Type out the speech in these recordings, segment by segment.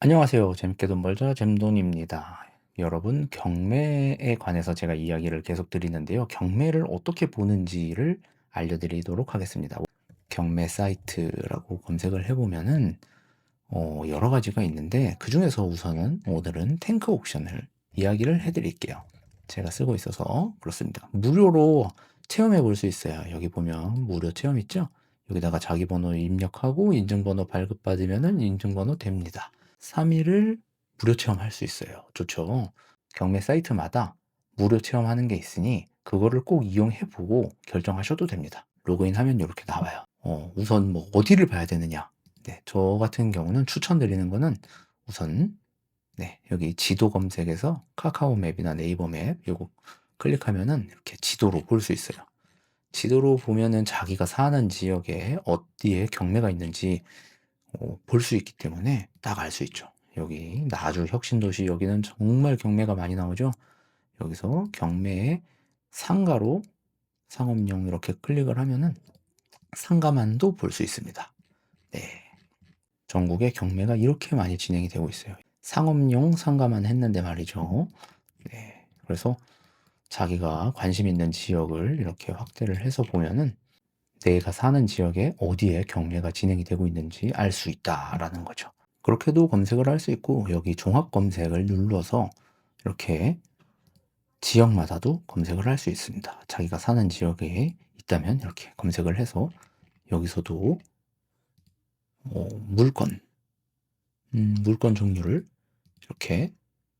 안녕하세요. 재밌게 돈 벌자 잼돈입니다. 여러분, 경매에 관해서 제가 이야기를 계속 드리는데요. 경매를 어떻게 보는지를 알려드리도록 하겠습니다. 경매 사이트라고 검색을 해보면은 어, 여러 가지가 있는데 그 중에서 우선은 오늘은 탱크 옥션을 이야기를 해드릴게요. 제가 쓰고 있어서 그렇습니다. 무료로 체험해 볼 수 있어요. 여기 보면 무료 체험 있죠? 여기다가 자기 번호 입력하고 인증번호 발급받으면은 인증번호 됩니다. 3일을 무료 체험할 수 있어요. 좋죠. 경매 사이트마다 무료 체험하는 게 있으니 그거를 꼭 이용해 보고 결정하셔도 됩니다. 로그인 하면 이렇게 나와요. 어, 우선 뭐 어디를 봐야 되느냐? 네, 저 같은 경우는 추천드리는 거는 우선 네, 여기 지도 검색에서 카카오 맵이나 네이버 맵 요거 클릭하면은 이렇게 지도로 볼 수 있어요. 지도로 보면은 자기가 사는 지역에 어디에 경매가 있는지 어, 볼 수 있기 때문에 딱 알 수 있죠. 여기 나주 혁신도시 여기는 정말 경매가 많이 나오죠. 여기서 경매에 상가로 상업용 이렇게 클릭을 하면은 상가만도 볼 수 있습니다. 네. 전국에 경매가 이렇게 많이 진행이 되고 있어요. 상업용 상가만 했는데 말이죠. 네. 그래서 자기가 관심 있는 지역을 이렇게 확대를 해서 보면은 내가 사는 지역에 어디에 경매가 진행이 되고 있는지 알 수 있다라는 거죠. 그렇게도 검색을 할 수 있고 여기 종합 검색을 눌러서 이렇게 지역마다도 검색을 할 수 있습니다. 자기가 사는 지역에 있다면 이렇게 검색을 해서 여기서도 뭐 물건, 음, 물건 종류를 이렇게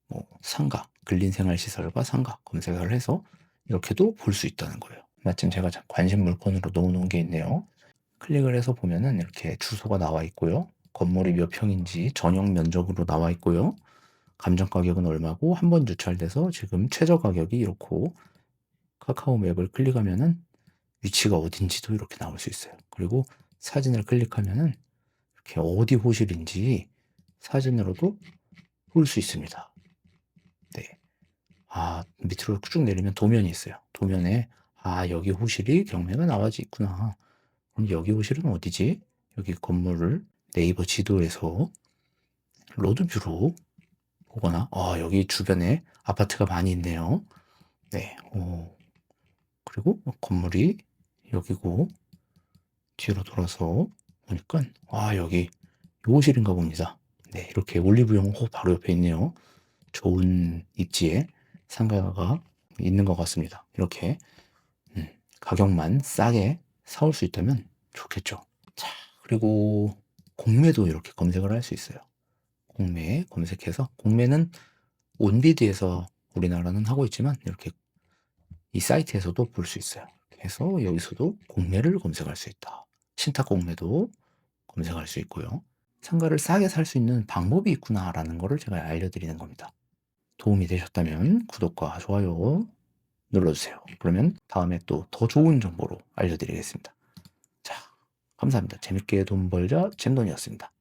뭐 상가, 근린생활시설과 상가 검색을 해서 이렇게도 볼 수 있다는 거예요. 마침 제가 관심 물건으로 넣어놓은 게 있네요. 클릭을 해서 보면은 이렇게 주소가 나와 있고요. 건물이 몇 평인지 전용 면적으로 나와 있고요. 감정 가격은 얼마고 한 번 유찰돼서 지금 최저 가격이 이렇고 카카오 맵을 클릭하면은 위치가 어딘지도 이렇게 나올 수 있어요. 그리고 사진을 클릭하면은 이렇게 어디 호실인지 사진으로도 볼 수 있습니다. 네. 아, 밑으로 쭉 내리면 도면이 있어요. 도면에 아, 여기 호실이 경매가 나와져 있구나. 그럼 여기 호실은 어디지? 여기 건물을 네이버 지도에서 로드뷰로 보거나, 아, 여기 주변에 아파트가 많이 있네요. 네, 오. 그리고 건물이 여기고, 뒤로 돌아서 보니까, 아, 여기 요실인가 봅니다. 네, 이렇게 올리브영 호 바로 옆에 있네요. 좋은 입지에 상가가 있는 것 같습니다. 이렇게 음, 가격만 싸게 사올 수 있다면 좋겠죠. 자, 그리고 공매도 이렇게 검색을 할 수 있어요. 공매 검색해서 공매는 온비드에서 우리나라는 하고 있지만 이렇게 이 사이트에서도 볼 수 있어요. 그래서 여기서도 공매를 검색할 수 있다. 신탁 공매도 검색할 수 있고요. 상가를 싸게 살 수 있는 방법이 있구나라는 것을 제가 알려드리는 겁니다. 도움이 되셨다면 구독과 좋아요 눌러주세요. 그러면 다음에 또 더 좋은 정보로 알려드리겠습니다. 자, 감사합니다. 재밌게 돈 벌자 잼돈이었습니다.